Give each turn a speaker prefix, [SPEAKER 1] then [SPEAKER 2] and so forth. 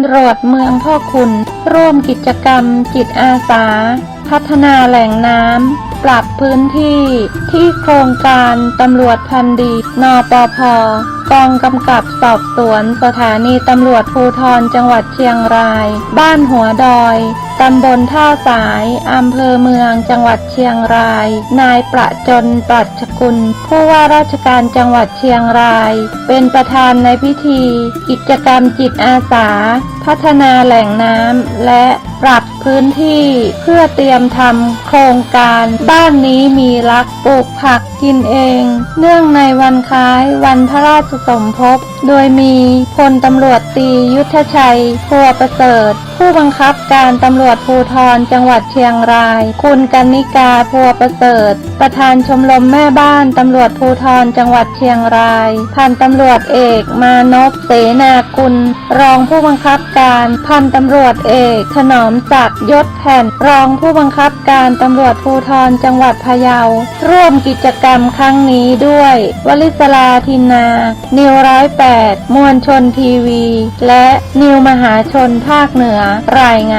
[SPEAKER 1] ำรวจเมืองพ่อคุณ ร่วมกิจกรรมจิตอาสา พัฒนาแหล่งน้ำ ปรับพื้นที่ ที่โครงการตำรวจพันดี นปพ กองกำกับสอบสวนสถานีตำรวจภูทรจังหวัดเชียงราย บ้านหัวดอยตำบลท่าสาย อำเภอเมือง จังหวัดเชียงราย นายประจนปรัชกุล ผู้ว่าราชการจังหวัดเชียงราย เป็นประธานในพิธี กิจกรรมจิตอาสา พัฒนาแหล่งน้ำ และปรับพื้นที่เพื่อเตรียมทำโครงการ บ้านนี้มีรักปลูกผักกินเอง เนื่องในวันคล้ายวันพระราชสมภพ โดยมีพลตำรวจตียุทธชัยพัวประเสริฐ ผู้บังคับการตำรวจภูธรจังหวัดเชียงราย คุณกันนิกาพัวประเสริฐ ประธานชมรมแม่บ้านตำรวจภูธรจังหวัดเชียงรายพันตำรวจเอกมานพเสนากุล รองผู้บังคับการพันตำรวจเอกถนอมศักดิ์ยศแผ่นรองผู้บังคับการตำรวจภูธรจังหวัดพะเยา ร่วมกิจกรรมครั้งนี้ด้วย วลิศลาทินา นิวร้อยแปดมวลชนทีวี และนิวมหาชนภาคเหนือรายงาน